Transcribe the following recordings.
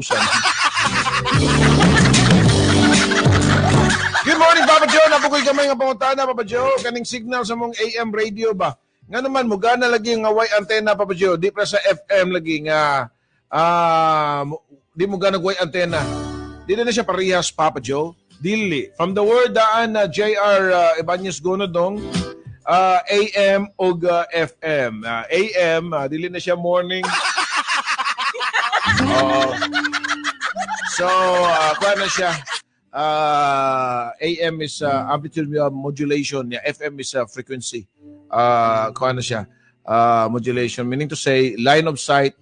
katapusan. Good morning, Papa Joe. Napukoy kamay nga pangutana, Papa Joe. Kaning signal sa mong AM radio ba? Nga naman, mo gana lagi nga way antena, Papa Joe. Di pa sa FM lagi nga, ah, mo- di mo gana way antena. Di na siya parehas, Papa Joe. Dili. From the word daan na JR uh, Ibanez Gonodong, uh, AM o FM. Uh, AM, uh, dili na siya morning. Oo. So, uh, kuha na siya. Uh, AM is uh, amplitude modulation. Yeah, FM is uh, frequency. Uh, kuha na siya. Uh, modulation. Meaning to say, line of sight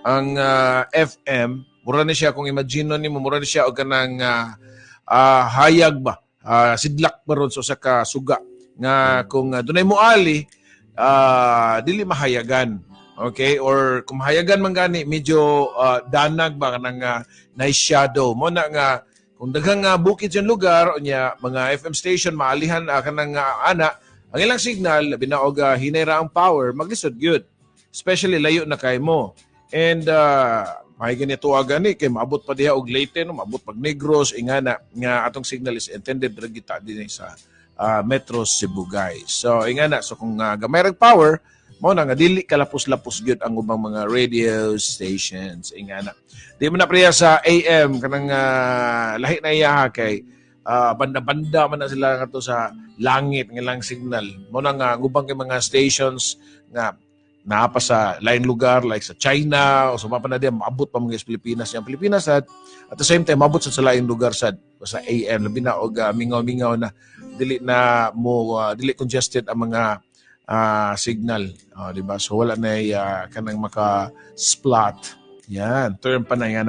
ang uh, FM, mura na siya kung imagine ni mo, mura na siya o kanang uh, uh, hayag ba? Uh, sidlak ba ron so sa kasuga nga kung uh, dunay mo ali uh, dili mahayagan okay or kung mahayagan man gani medyo uh, danag ba kanang uh, nice shadow? Mo na nga kung daghang uh, bukid sa lugar unya mga FM station maalihan uh, kanang uh, ana ang ilang signal binaog uh, hinayra ang power maglisod good especially layo na kay mo. And uh, may ganito agani kay maabot pa diha og Leyte no? Maabot pag Negros ingana nga atong signal is intended ra kita dinhi sa uh, Metro Cebu guys. So ingana so kung uh, gamay power mo na nga dili kalapos-lapos gyud ang ubang mga radio stations ingana. Di mo na priya sa AM kanang uh, lahi na iya kay uh, banda-banda man na sila nga sa langit nga lang signal. Mo na nga ubang kay mga stations nga naapa sa lain lugar like sa China o sumapa na diyan maabot pa mga sa Pilipinas yung Pilipinas at at the same time maabot sa sa lain lugar sad sa AM labi na og uh, mingaw-mingaw na dili na mo uh, dili congested ang mga uh, signal. Uh, di ba? So wala na uh, kanang maka splat yan. Term pa na yan